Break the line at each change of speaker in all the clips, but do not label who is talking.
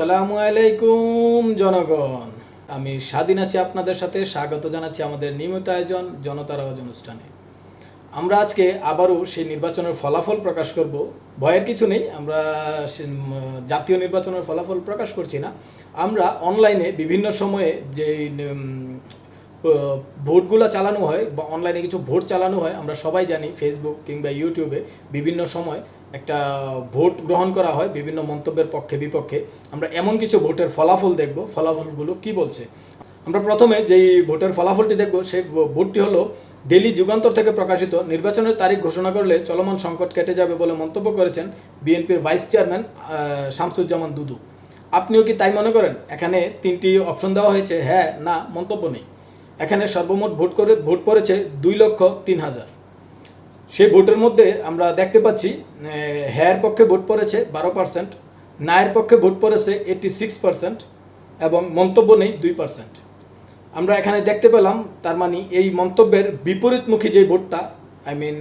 সালামু আলাইকুম জনগণ আমি স্বাধীন আছি আপনাদের সাথে স্বাগত জানাচ্ছি আমাদের নিয়মিত আয়োজন জনতার আওয়াজ অনুষ্ঠানে আমরা আজকে আবারও সেই নির্বাচনের ফলাফল প্রকাশ করব ভয়ের কিছু নেই আমরা জাতীয় নির্বাচনের ফলাফল প্রকাশ করছি না আমরা অনলাইনে বিভিন্ন সময়ে যে ভোটগুলো চালানো হয় বা অনলাইনে কিছু ভোট চালানো হয় আমরা সবাই জানি ফেসবুক কিংবা ইউটিউবে বিভিন্ন সময় একটা ভোট গ্রহণ করা হয় বিভিন্ন মন্তব্যের পক্ষে বিপক্ষে আমরা এমন কিছু ভোটের ফলাফল দেখব ফলাফলগুলো কি বলছে আমরা প্রথমে যেই ভোটের ফলাফলটি দেখব সেই ভোটটি হলো ডেলি যুগান্তর থেকে প্রকাশিত নির্বাচনের তারিখ ঘোষণা করলে চলমান সংকট কেটে যাবে বলে মন্তব্য করেছেন বিএনপির ভাইস চেয়ারম্যান শামসুজ্জামান দুদু আপনিও কি তাই মনে করেন এখানে তিনটি অপশন দেওয়া হয়েছে হ্যাঁ না মন্তব্য নেই এখানে সর্বমোট ভোট করে ভোট পড়েছে দুই লক্ষ তিন হাজার সেই ভোটের মধ্যে আমরা দেখতে পাচ্ছি হ্যার পক্ষে ভোট পড়েছে বারো পার্সেন্ট নায়ের পক্ষে ভোট পড়েছে এইটি সিক্স পার্সেন্ট এবং মন্তব্য নেই দুই পার্সেন্ট আমরা এখানে দেখতে পেলাম তার মানে এই মন্তব্যের বিপরীতমুখী যে ভোটটা আই মিন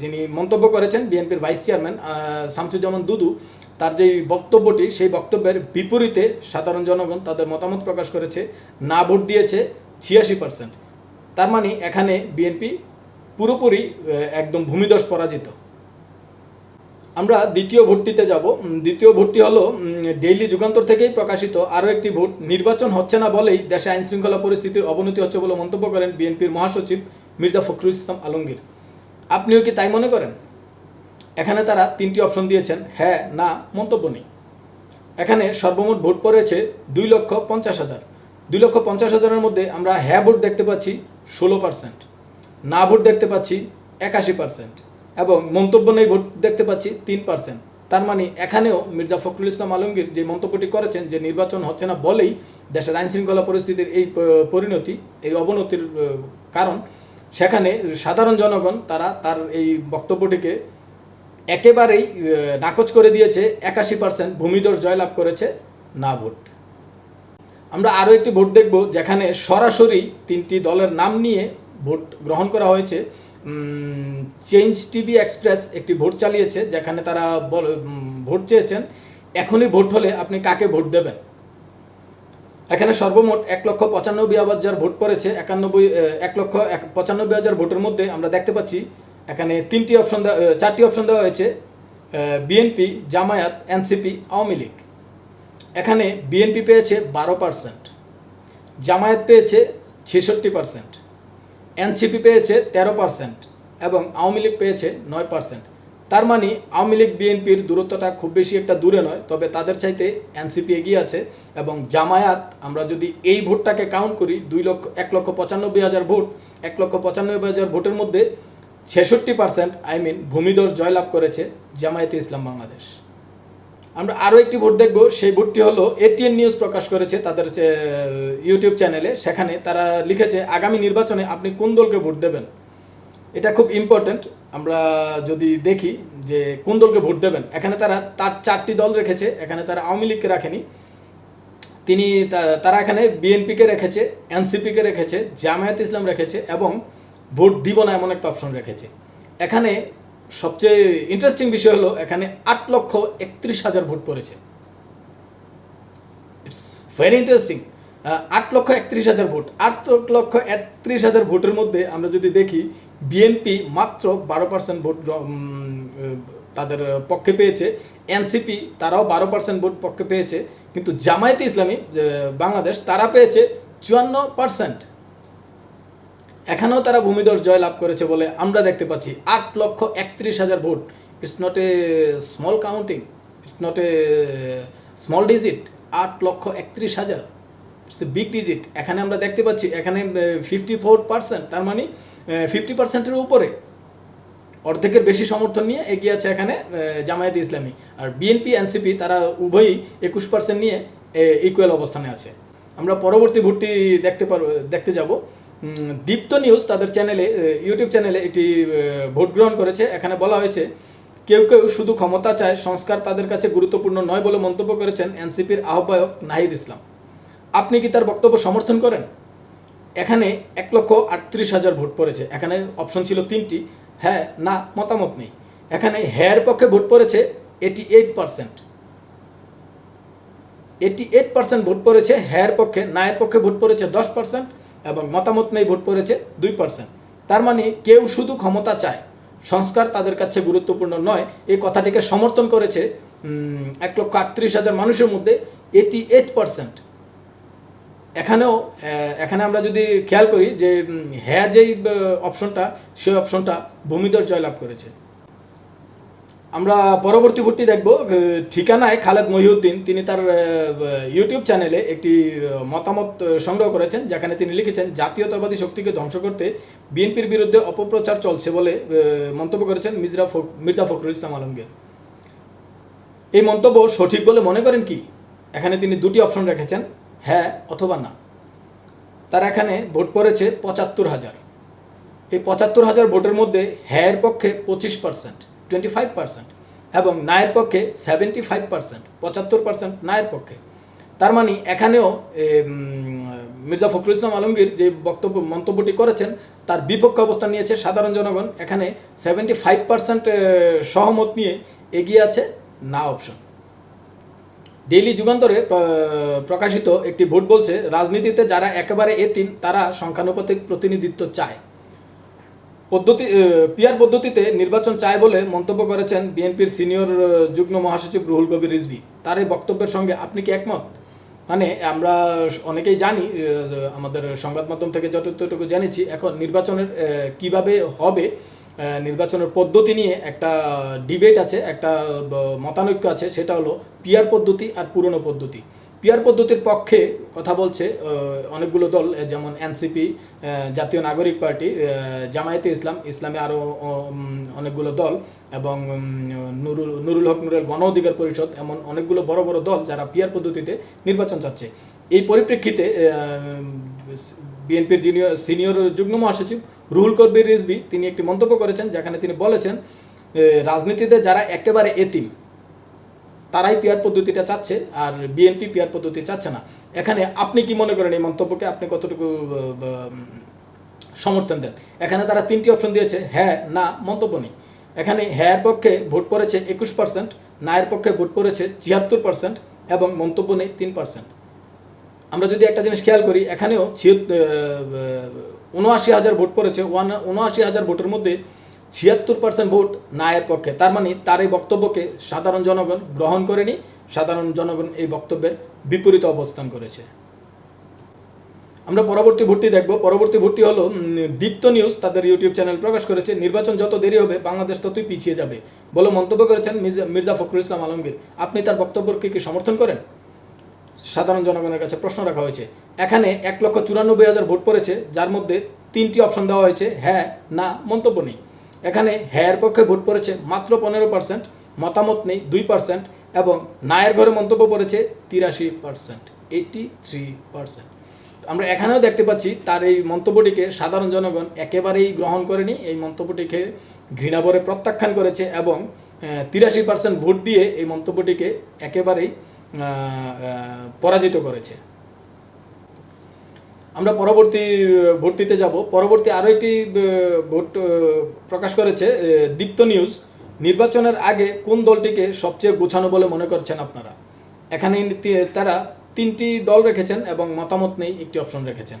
যিনি মন্তব্য করেছেন বিএনপির ভাইস চেয়ারম্যান শামসুজ্জামান দুদু তার যেই বক্তব্যটি সেই বক্তব্যের বিপরীতে সাধারণ জনগণ তাদের মতামত প্রকাশ করেছে না ভোট দিয়েছে ছিয়াশি পার্সেন্ট তার মানে এখানে বিএনপি পুরোপুরি একদম ভূমিদস পরাজিত আমরা দ্বিতীয় ভোটটিতে যাব দ্বিতীয় ভোটটি হলো ডেইলি যুগান্তর থেকেই প্রকাশিত আরও একটি ভোট নির্বাচন হচ্ছে না বলেই দেশে আইন শৃঙ্খলা পরিস্থিতির অবনতি হচ্ছে বলে মন্তব্য করেন বিএনপির মহাসচিব মির্জা ফখরুল ইসলাম আলমগীর আপনিও কি তাই মনে করেন এখানে তারা তিনটি অপশন দিয়েছেন হ্যাঁ না মন্তব্য নেই এখানে সর্বমোট ভোট পড়েছে দুই লক্ষ পঞ্চাশ হাজার দুই লক্ষ পঞ্চাশ হাজারের মধ্যে আমরা হ্যাঁ ভোট দেখতে পাচ্ছি ষোলো পার্সেন্ট না ভোট দেখতে পাচ্ছি একাশি পার্সেন্ট এবং মন্তব্য নেই ভোট দেখতে পাচ্ছি তিন পার্সেন্ট তার মানে এখানেও মির্জা ফখরুল ইসলাম আলমগীর যে মন্তব্যটি করেছেন যে নির্বাচন হচ্ছে না বলেই দেশের আইনশৃঙ্খলা পরিস্থিতির এই পরিণতি এই অবনতির কারণ সেখানে সাধারণ জনগণ তারা তার এই বক্তব্যটিকে একেবারেই নাকচ করে দিয়েছে একাশি পার্সেন্ট ভূমিধর জয়লাভ করেছে না ভোট আমরা আরও একটি ভোট দেখব যেখানে সরাসরি তিনটি দলের নাম নিয়ে ভোট গ্রহণ করা হয়েছে চেঞ্জ টিভি এক্সপ্রেস একটি ভোট চালিয়েছে যেখানে তারা ভোট চেয়েছেন এখনই ভোট হলে আপনি কাকে ভোট দেবেন এখানে সর্বমোট এক লক্ষ পঁচানব্বই হাজার ভোট পড়েছে একানব্বই এক লক্ষ পঁচানব্বই হাজার ভোটের মধ্যে আমরা দেখতে পাচ্ছি এখানে তিনটি অপশন দেওয়া চারটি অপশন দেওয়া হয়েছে বিএনপি জামায়াত এনসিপি আওয়ামী লীগ এখানে বিএনপি পেয়েছে বারো পার্সেন্ট জামায়াত পেয়েছে ছেষট্টি পার্সেন্ট এনসিপি পেয়েছে তেরো পার্সেন্ট এবং আওয়ামী লীগ পেয়েছে নয় পার্সেন্ট তার মানে আওয়ামী লীগ বিএনপির দূরত্বটা খুব বেশি একটা দূরে নয় তবে তাদের চাইতে এনসিপি এগিয়ে আছে এবং জামায়াত আমরা যদি এই ভোটটাকে কাউন্ট করি দুই লক্ষ এক লক্ষ পঁচানব্বই হাজার ভোট এক লক্ষ পঁচানব্বই হাজার ভোটের মধ্যে ছেষট্টি পার্সেন্ট আই মিন ভূমিধর জয়লাভ করেছে জামায়াতে ইসলাম বাংলাদেশ আমরা আরও একটি ভোট দেখব সেই ভোটটি হলো এটিএন নিউজ প্রকাশ করেছে তাদের ইউটিউব চ্যানেলে সেখানে তারা লিখেছে আগামী নির্বাচনে আপনি কোন দলকে ভোট দেবেন এটা খুব ইম্পর্ট্যান্ট আমরা যদি দেখি যে কোন দলকে ভোট দেবেন এখানে তারা তার চারটি দল রেখেছে এখানে তারা আওয়ামী লীগকে রাখেনি তিনি তারা এখানে বিএনপিকে রেখেছে এনসিপিকে রেখেছে জামায়াত ইসলাম রেখেছে এবং ভোট দিব না এমন একটা অপশন রেখেছে এখানে সবচেয়ে ইন্টারেস্টিং বিষয় হলো এখানে আট লক্ষ একত্রিশ হাজার ভোট পড়েছে ইটস ভেরি ইন্টারেস্টিং আট লক্ষ একত্রিশ হাজার ভোট আট লক্ষ একত্রিশ হাজার ভোটের মধ্যে আমরা যদি দেখি বিএনপি মাত্র বারো পার্সেন্ট ভোট তাদের পক্ষে পেয়েছে এনসিপি তারাও বারো পার্সেন্ট ভোট পক্ষে পেয়েছে কিন্তু জামায়াতে ইসলামী বাংলাদেশ তারা পেয়েছে চুয়ান্ন পার্সেন্ট এখানেও তারা ভূমিদর লাভ করেছে বলে আমরা দেখতে পাচ্ছি আট লক্ষ একত্রিশ হাজার vote it's not a small counting it's not a small digit আট লক্ষ একত্রিশ হাজার ইটস এ বিগ ডিজিট এখানে আমরা দেখতে পাচ্ছি এখানে ফিফটি ফোর পার্সেন্ট তার মানে ফিফটি পার্সেন্টের উপরে অর্ধেকের বেশি সমর্থন নিয়ে এগিয়ে আছে এখানে জামায়াত ইসলামী আর বিএনপি এনসিপি তারা উভয়ই একুশ পার্সেন্ট নিয়ে ইকুয়াল অবস্থানে আছে আমরা পরবর্তী ভোটটি দেখতে পারব দেখতে যাব দীপ্ত নিউজ তাদের চ্যানেলে ইউটিউব চ্যানেলে এটি ভোট গ্রহণ করেছে এখানে বলা হয়েছে কেউ কেউ শুধু ক্ষমতা চায় সংস্কার তাদের কাছে গুরুত্বপূর্ণ নয় বলে মন্তব্য করেছেন এনসিপির আহ্বায়ক নাহিদ ইসলাম আপনি কি তার বক্তব্য সমর্থন করেন এখানে এক লক্ষ আটত্রিশ হাজার ভোট পড়েছে এখানে অপশন ছিল তিনটি হ্যাঁ না মতামত নেই এখানে হ্যার পক্ষে ভোট পড়েছে এটি এইট পার্সেন্ট এটি এইট পার্সেন্ট ভোট পড়েছে হ্যার পক্ষে নায়ের পক্ষে ভোট পড়েছে দশ পার্সেন্ট এবং মতামত নেই ভোট পড়েছে দুই পার্সেন্ট তার মানে কেউ শুধু ক্ষমতা চায় সংস্কার তাদের কাছে গুরুত্বপূর্ণ নয় এই কথাটিকে সমর্থন করেছে এক লক্ষ আটত্রিশ হাজার মানুষের মধ্যে এইটি এইট পার্সেন্ট এখানেও এখানে আমরা যদি খেয়াল করি যে হ্যাঁ যেই অপশনটা সেই অপশনটা ভূমিধর জয়লাভ করেছে আমরা পরবর্তী ভোটটি দেখব ঠিকানায় খালেদ মহিউদ্দিন তিনি তার ইউটিউব চ্যানেলে একটি মতামত সংগ্রহ করেছেন যেখানে তিনি লিখেছেন জাতীয়তাবাদী শক্তিকে ধ্বংস করতে বিএনপির বিরুদ্ধে অপপ্রচার চলছে বলে মন্তব্য করেছেন মির্জা মির্জা ফখরুল ইসলাম আলমগীর এই মন্তব্য সঠিক বলে মনে করেন কি এখানে তিনি দুটি অপশন রেখেছেন হ্যাঁ অথবা না তার এখানে ভোট পড়েছে পঁচাত্তর হাজার এই পঁচাত্তর হাজার ভোটের মধ্যে হ্যাঁ পক্ষে পঁচিশ পার্সেন্ট টোয়েন্টি ফাইভ পার্সেন্ট এবং নায়ের পক্ষে সেভেন্টি ফাইভ পার্সেন্ট পঁচাত্তর পার্সেন্ট নায়ের পক্ষে তার মানে এখানেও মির্জা ফখরুল ইসলাম আলমগীর যে বক্তব্য মন্তব্যটি করেছেন তার বিপক্ষে অবস্থান নিয়েছে সাধারণ জনগণ এখানে সেভেন্টি ফাইভ পার্সেন্ট সহমত নিয়ে এগিয়ে আছে না অপশন ডেইলি যুগান্তরে প্রকাশিত একটি ভোট বলছে রাজনীতিতে যারা একেবারে এতিম তারা সংখ্যানুপাতিক প্রতিনিধিত্ব চায় পদ্ধতি পিয়ার পদ্ধতিতে নির্বাচন চায় বলে মন্তব্য করেছেন বিএনপির সিনিয়র যুগ্ম মহাসচিব রুহুল কবির রিজভি তার এই বক্তব্যের সঙ্গে আপনি কি একমত মানে আমরা অনেকেই জানি আমাদের সংবাদ মাধ্যম থেকে যতটুকু জেনেছি এখন নির্বাচনের কিভাবে হবে নির্বাচনের পদ্ধতি নিয়ে একটা ডিবেট আছে একটা মতানৈক্য আছে সেটা হলো পিয়ার পদ্ধতি আর পুরনো পদ্ধতি পিয়ার পদ্ধতির পক্ষে কথা বলছে অনেকগুলো দল যেমন এনসিপি জাতীয় নাগরিক পার্টি জামায়াতে ইসলাম ইসলামে আরও অনেকগুলো দল এবং নুরুল নুরুল হক নুরের গণ অধিকার পরিষদ এমন অনেকগুলো বড় বড় দল যারা পিয়ার পদ্ধতিতে নির্বাচন চাচ্ছে এই পরিপ্রেক্ষিতে বিএনপির জিনিয়র সিনিয়র যুগ্ম মহাসচিব রুহুল কবির রিজবি তিনি একটি মন্তব্য করেছেন যেখানে তিনি বলেছেন রাজনীতিতে যারা একেবারে এতিম তারাই পিয়ার পদ্ধতিটা চাচ্ছে আর বিএনপি পিয়ার পদ্ধতি চাচ্ছে না এখানে আপনি কি মনে করেন এই মন্তব্যকে আপনি কতটুকু সমর্থন দেন এখানে তারা তিনটি অপশন দিয়েছে হ্যাঁ না মন্তব্য নেই এখানে হ্যাঁ পক্ষে ভোট পড়েছে একুশ পার্সেন্ট নায়ের পক্ষে ভোট পড়েছে ছিয়াত্তর পার্সেন্ট এবং মন্তব্য নেই তিন পার্সেন্ট আমরা যদি একটা জিনিস খেয়াল করি এখানেও ছিয় উনআশি হাজার ভোট পড়েছে ওয়ান উনআশি হাজার ভোটের মধ্যে ছিয়াত্তর পার্সেন্ট ভোট না এর পক্ষে তার মানে তার এই বক্তব্যকে সাধারণ জনগণ গ্রহণ করেনি সাধারণ জনগণ এই বক্তব্যের বিপরীতে অবস্থান করেছে আমরা পরবর্তী ভোটটি দেখব পরবর্তী ভোটটি হলো দীপ্ত নিউজ তাদের ইউটিউব চ্যানেল প্রকাশ করেছে নির্বাচন যত দেরি হবে বাংলাদেশ ততই পিছিয়ে যাবে বলে মন্তব্য করেছেন মির্জা ফখরুল ইসলাম আলমগীর আপনি তার বক্তব্যকে কি সমর্থন করেন সাধারণ জনগণের কাছে প্রশ্ন রাখা হয়েছে এখানে এক লক্ষ চুরানব্বই হাজার ভোট পড়েছে যার মধ্যে তিনটি অপশন দেওয়া হয়েছে হ্যাঁ না মন্তব্য নেই এখানে হ্যায়ের পক্ষে ভোট পড়েছে মাত্র পনেরো পার্সেন্ট মতামত নেই দুই পার্সেন্ট এবং নায়ের ঘরে মন্তব্য পড়েছে তিরাশি পার্সেন্ট এইটি থ্রি পার্সেন্ট আমরা এখানেও দেখতে পাচ্ছি তার এই মন্তব্যটিকে সাধারণ জনগণ একেবারেই গ্রহণ করেনি এই মন্তব্যটিকে ঘৃণাভরে প্রত্যাখ্যান করেছে এবং তিরাশি পার্সেন্ট ভোট দিয়ে এই মন্তব্যটিকে একেবারেই পরাজিত করেছে আমরা পরবর্তী ভোটটিতে যাব পরবর্তী আরও একটি ভোট প্রকাশ করেছে দীপ্ত নিউজ নির্বাচনের আগে কোন দলটিকে সবচেয়ে গোছানো বলে মনে করছেন আপনারা এখানে তারা তিনটি দল রেখেছেন এবং মতামত নেই একটি অপশন রেখেছেন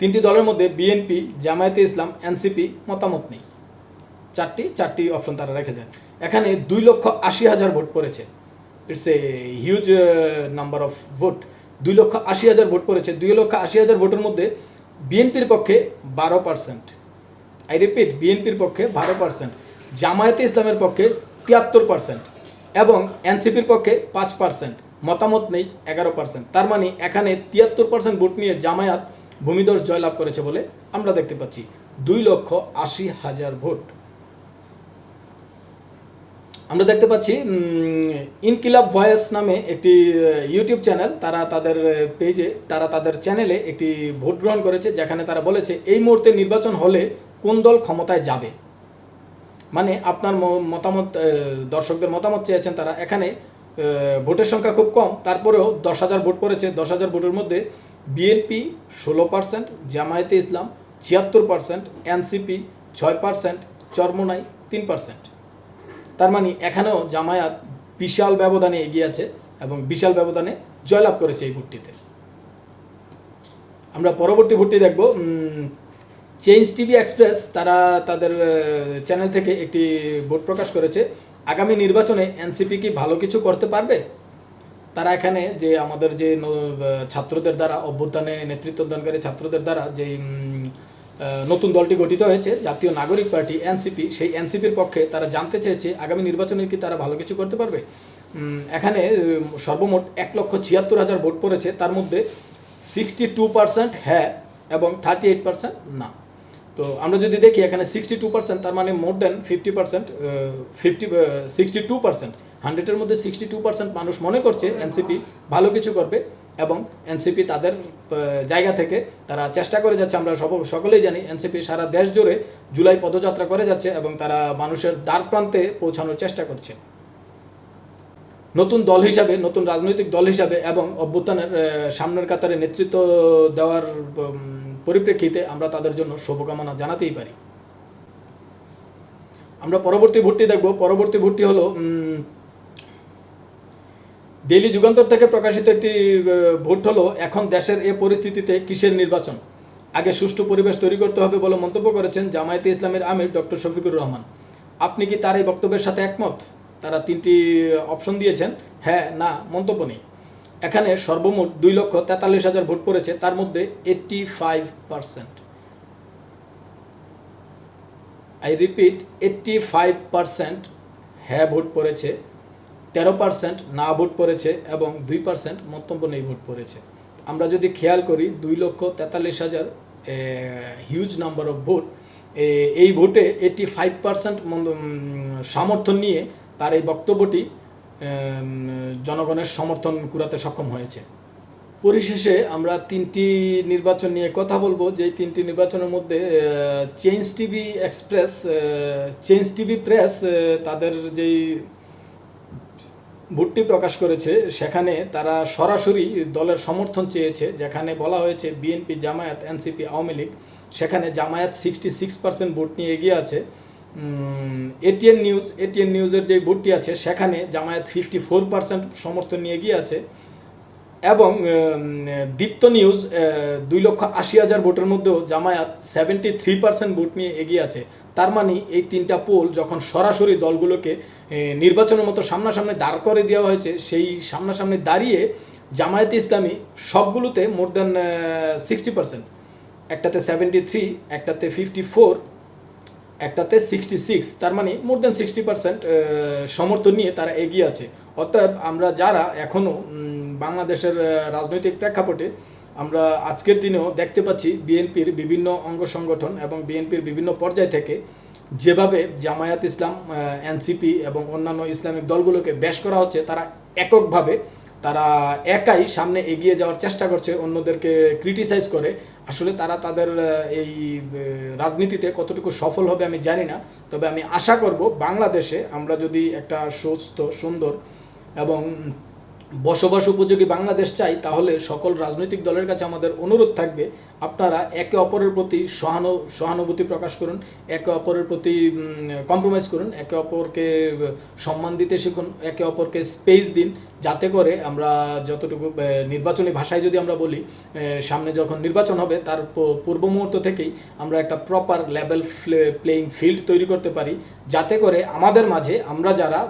তিনটি দলের মধ্যে বিএনপি জামায়াতে ইসলাম এনসিপি মতামত নেই চারটি চারটি অপশন তারা রেখেছেন এখানে দুই লক্ষ আশি হাজার ভোট পড়েছে it's a huge number of vote দুই লক্ষ আশি হাজার ভোট পড়েছে দুই লক্ষ আশি হাজার ভোটের মধ্যে বিএনপির পক্ষে বারো পার্সেন্ট আই রিপিট বিএনপির পক্ষে বারো পার্সেন্ট জামায়াতে ইসলামের পক্ষে তিয়াত্তর পার্সেন্ট এবং এনসিপির পক্ষে পাঁচ পার্সেন্ট মতামত নেই এগারো পার্সেন্ট তার মানে এখানে তিয়াত্তর পার্সেন্ট ভোট নিয়ে জামায়াত ভূমিদর্শ জয়লাভ করেছে বলে আমরা দেখতে পাচ্ছি দুই লক্ষ আশি হাজার ভোট আমরা দেখতে পাচ্ছি ইনকিলাব ভয়েস নামে একটি ইউটিউব চ্যানেল তারা তাদের পেজে তারা তাদের চ্যানেলে একটি ভোট গ্রহণ করেছে যেখানে তারা বলেছে এই মুহূর্তে নির্বাচন হলে কোন দল ক্ষমতায় যাবে মানে আপনার মতামত দর্শকদের মতামত চেয়েছেন তারা এখানে ভোটের সংখ্যা খুব কম তারপরেও দশ হাজার ভোট পড়েছে দশ হাজার ভোটের মধ্যে বিএনপি ষোলো পার্সেন্ট জামায়াতে ইসলাম ছিয়াত্তর পার্সেন্ট এনসিপি ছয় পার্সেন্ট চর্মনাই তিন পার্সেন্ট তার মানে এখানেও জামায়াত বিশাল ব্যবধানে এগিয়ে আছে এবং বিশাল ব্যবধানে জয়লাভ করেছে এই ভোটটিতে আমরা পরবর্তী ভোটটি দেখব চেঞ্জ টিভি এক্সপ্রেস তারা তাদের চ্যানেল থেকে একটি ভোট প্রকাশ করেছে আগামী নির্বাচনে এনসিপি কি ভালো কিছু করতে পারবে তারা এখানে যে আমাদের যে ছাত্রদের দ্বারা অভ্যুত্থানে নেতৃত্ব দানকারী ছাত্রদের দ্বারা যে নতুন দলটি গঠিত হয়েছে জাতীয় নাগরিক পার্টি এনসিপি সেই এনসিপির পক্ষে তারা জানতে চেয়েছে আগামী নির্বাচনে কি তারা ভালো কিছু করতে পারবে এখানে সর্বমোট এক লক্ষ ছিয়াত্তর হাজার ভোট পড়েছে তার মধ্যে সিক্সটি টু পার্সেন্ট হ্যাঁ এবং থার্টি এইট পার্সেন্ট না তো আমরা যদি দেখি এখানে সিক্সটি টু পার্সেন্ট তার মানে more than fifty percent fifty sixty two percent হান্ড্রেডের মধ্যে সিক্সটি টু পার্সেন্ট মানুষ মনে করছে এনসিপি ভালো কিছু করবে এবং এনসিপি তাদের জায়গা থেকে তারা চেষ্টা করে যাচ্ছে আমরা সব সকলেই জানি এনসিপি সারা দেশ জুড়ে জুলাই পদযাত্রা করে যাচ্ছে এবং তারা মানুষের দ্বার প্রান্তে পৌঁছানোর চেষ্টা করছে নতুন দল হিসাবে নতুন রাজনৈতিক দল হিসাবে এবং অভ্যুত্থানের সামনের কাতারে নেতৃত্ব দেওয়ার পরিপ্রেক্ষিতে আমরা তাদের জন্য শুভকামনা জানাতেই পারি আমরা পরবর্তী ভোটটি দেখব পরবর্তী ভোটটি হলো ডেইলি যুগান্তর থেকে প্রকাশিত একটি ভোট হলো এখন দেশের এ পরিস্থিতিতে কিসের নির্বাচন আগে সুষ্ঠু পরিবেশ তৈরি করতে হবে বলে মন্তব্য করেছেন জামায়াতে ইসলামের আমির ডক্টর শফিকুর রহমান আপনি কি তার এই বক্তব্যের সাথে একমত তারা তিনটি অপশন দিয়েছেন হ্যাঁ না মন্তব্য নেই এখানে সর্বমোট দুই লক্ষ তেতাল্লিশ হাজার ভোট পড়েছে তার মধ্যে eighty five percent I repeat eighty five percent হ্যাঁ ভোট পড়েছে তেরো পার্সেন্ট না ভোট পড়েছে এবং দুই পার্সেন্ট মন্তব্য নেই ভোট পড়েছে আমরা যদি খেয়াল করি দুই লক্ষ তেতাল্লিশ হাজার হিউজ নাম্বার অফ ভোট এই ভোটে এইটি ফাইভ পার্সেন্ট সমর্থন নিয়ে তার এই বক্তব্যটি জনগণের সমর্থন কুড়াতে সক্ষম হয়েছে পরিশেষে আমরা তিনটি নির্বাচন নিয়ে কথা বলবো যে তিনটি নির্বাচনের মধ্যে change TV express change TV press তাদের যেই ভোটটি প্রকাশ করেছে সেখানে তারা সরাসরি দলের সমর্থন চেয়েছে যেখানে বলা হয়েছে বিএনপি জামায়াত এনসিপি আওয়ামী লীগ সেখানে Jamaat sixty six percent vote নিয়ে এগিয়ে আছে এটিএন নিউজ এটিএন নিউজের যে ভোটটি আছে সেখানে জামায়াত ফিফটি ফোর পার্সেন্ট সমর্থন নিয়ে এগিয়ে আছে এবং দীপ্ত নিউজ দুই লক্ষ আশি হাজার ভোটের মধ্যেও Jamaat seventy three percent vote নিয়ে এগিয়ে আছে তার মানে এই তিনটা পোল যখন সরাসরি দলগুলোকে নির্বাচনের মতো সামনাসামনি দাঁড় করে দেওয়া হয়েছে সেই সামনাসামনি দাঁড়িয়ে জামায়াত ইসলামী সবগুলোতে মোর দ্যান সিক্সটি পার্সেন্ট একটাতে সেভেন্টি থ্রি একটাতে ফিফটি ফোর একটাতে সিক্সটি সিক্স তার মানে মোর দ্যান সিক্সটি পার্সেন্ট সমর্থন নিয়ে তারা এগিয়ে আছে অতএব আমরা যারা এখনও বাংলাদেশের রাজনৈতিক প্রেক্ষাপটে আমরা আজকের দিনেও দেখতে পাচ্ছি বিএনপির বিভিন্ন অঙ্গ সংগঠন এবং বিএনপির বিভিন্ন পর্যায় থেকে যেভাবে জামায়াত ইসলাম এনসিপি এবং অন্যান্য ইসলামিক দলগুলোকে ব্যাস করা হচ্ছে তারা এককভাবে তারা একাই সামনে এগিয়ে যাওয়ার চেষ্টা করছে অন্যদেরকে ক্রিটিসাইজ করে আসলে তারা তাদের এই রাজনীতিতে কতটুকু সফল হবে আমি জানি না তবে আমি আশা করব বাংলাদেশে আমরা যদি একটা সুস্থ সুন্দর এবং বসবাস উপযোগী বাংলাদেশ চাই তাহলে সকল রাজনৈতিক দলের কাছে আমাদের অনুরোধ থাকবে আপনারা একে অপরের প্রতি সহানু সহানুভূতি প্রকাশ করুন একে অপরের প্রতি কম্প্রোমাইজ করুন একে অপরকে সম্মান দিতে শিখুন একে অপরকে স্পেস দিন যাতে করে আমরা যতটুকু নির্বাচনী ভাষায় যদি আমরা বলি সামনে যখন নির্বাচন হবে তার পূর্ব মুহূর্ত থেকেই আমরা একটা প্রপার লেভেল প্লেয়িং ফিল্ড তৈরি করতে পারি যাতে করে আমাদের মাঝে আমরা যারা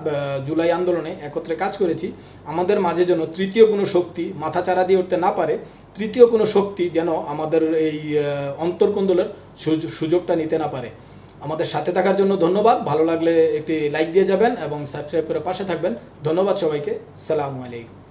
জুলাই আন্দোলনে একত্রে কাজ করেছি আমাদের মাঝে যেন তৃতীয় কোনো শক্তি মাথাচাড়া দিয়ে উঠতে না পারে তৃতীয় কোনো শক্তি যেন আমাদের এই অন্তর্কন্দলের সুযোগটা নিতে না পারে আমাদের সাথে থাকার জন্য ধন্যবাদ ভালো লাগলে একটি লাইক দিয়ে যাবেন এবং সাবস্ক্রাইব করে পাশে থাকবেন ধন্যবাদ সবাইকে সালামু আলাইকুম